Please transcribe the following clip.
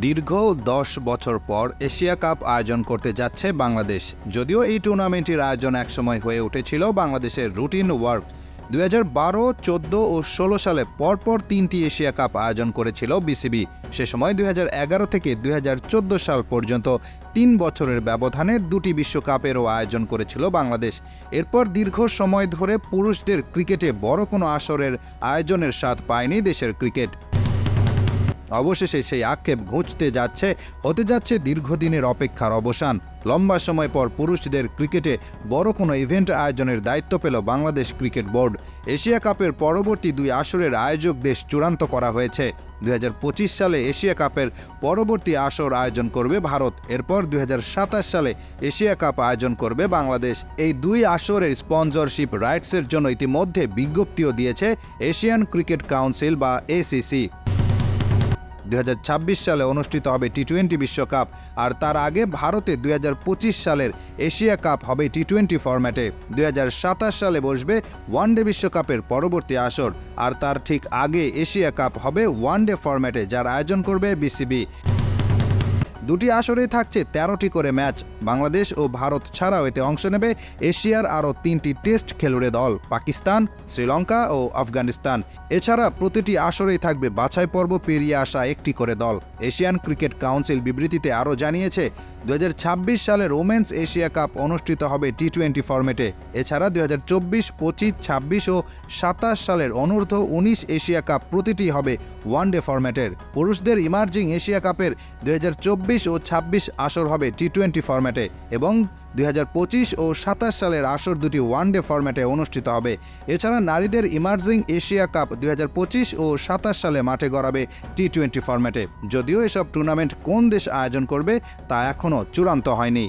দীর্ঘ দশ বছর পর এশিয়া কাপ আয়োজন করতে যাচ্ছে বাংলাদেশ। যদিও এই টুর্নামেন্টের আয়োজন একসময় হয়ে উঠেছিল বাংলাদেশের রুটিন ওয়ার্ক। দুই হাজার বারো, চোদ্দ ও ষোলো সালে পরপর তিনটি এশিয়া কাপ আয়োজন করেছিল বিসিবি। সে সময় দুই এগারো থেকে দুই হাজার চোদ্দ সাল পর্যন্ত তিন বছরের ব্যবধানে দুটি বিশ্বকাপেরও আয়োজন করেছিল বাংলাদেশ। এরপর দীর্ঘ সময় ধরে পুরুষদের ক্রিকেটে বড় কোনো আসরের আয়োজনের স্বাদ পায়নি দেশের ক্রিকেট। অবশেষে সেই আক্ষেপ ঘুঁচতে যাচ্ছে, হতে যাচ্ছে দীর্ঘদিনের অপেক্ষার অবসান। লম্বা সময় পর পুরুষদের ক্রিকেটে বড় কোনো ইভেন্ট আয়োজনের দায়িত্ব পেল বাংলাদেশ ক্রিকেট বোর্ড। এশিয়া কাপের পরবর্তী দুই আসরের আয়োজক দেশ চূড়ান্ত করা হয়েছে। দুই হাজার পঁচিশ সালে এশিয়া কাপের পরবর্তী আসর আয়োজন করবে ভারত। এরপর দুই হাজার সাতাশ সালে এশিয়া কাপ আয়োজন করবে বাংলাদেশ। এই দুই আসরের স্পন্সরশিপ রাইটসের জন্য ইতিমধ্যে বিজ্ঞপ্তিও দিয়েছে এশিয়ান ক্রিকেট কাউন্সিল বা এসিসি দুই সালে অনুষ্ঠিত হবে টি টোয়েন্টি বিশ্বকাপ, আর তার আগে ভারতে দুই হাজার পঁচিশ সালের এশিয়া কাপ হবে টি টোয়েন্টি ফরম্যাটে। দুই হাজার সাতাশ সালে বসবে ওয়ানডে বিশ্বকাপের পরবর্তী আসর, আর তার ঠিক আগে এশিয়া কাপ হবে ওয়ানডে ফরম্যাটে, যার আয়োজন করবে বিসিবি। দুটি আসরেই থাকছে তেরোটি করে ম্যাচ। বাংলাদেশ ও ভারত ছাড়াও এতে অংশ নেবে এশিয়ার আরও তিনটি টেস্ট খেলুড়ে দল, পাকিস্তান, শ্রীলঙ্কা ও আফগানিস্তান। এছাড়া প্রতিটি আসরেই থাকবে বাছাই পর্ব পেরিয়ে আসা একটি করে দল। এশিয়ান ক্রিকেট কাউন্সিল বিবৃতিতে আরও জানিয়েছে দুই হাজার ছাব্বিশ সালের ওমেন্স এশিয়া কাপ অনুষ্ঠিত হবে টি টোয়েন্টি ফরম্যাটে। এছাড়া দু হাজার চব্বিশ, পঁচিশ, ছাব্বিশ ও সাতাশ সালের অনূর্ধ্ব উনিশ এশিয়া কাপ প্রতিটি হবে ওয়ানডে ফরম্যাটের। পুরুষদের ইমার্জিং এশিয়া কাপের দুই ও ২৬ আসর হবে টি টোয়েন্টি ফরম্যাটে এবং দুই ও সাতাশ সালের আসর দুটি ওয়ান ডে ফরম্যাটে অনুষ্ঠিত হবে। এছাড়া নারীদের ইমার্জিং এশিয়া কাপ দুই হাজার পঁচিশ ও সাতাশ সালে মাঠে গড়াবে টি টোয়েন্টি ফরম্যাটে। যদিও এসব টুর্নামেন্ট কোন দেশ আয়োজন করবে তা এখনও চূড়ান্ত হয়নি।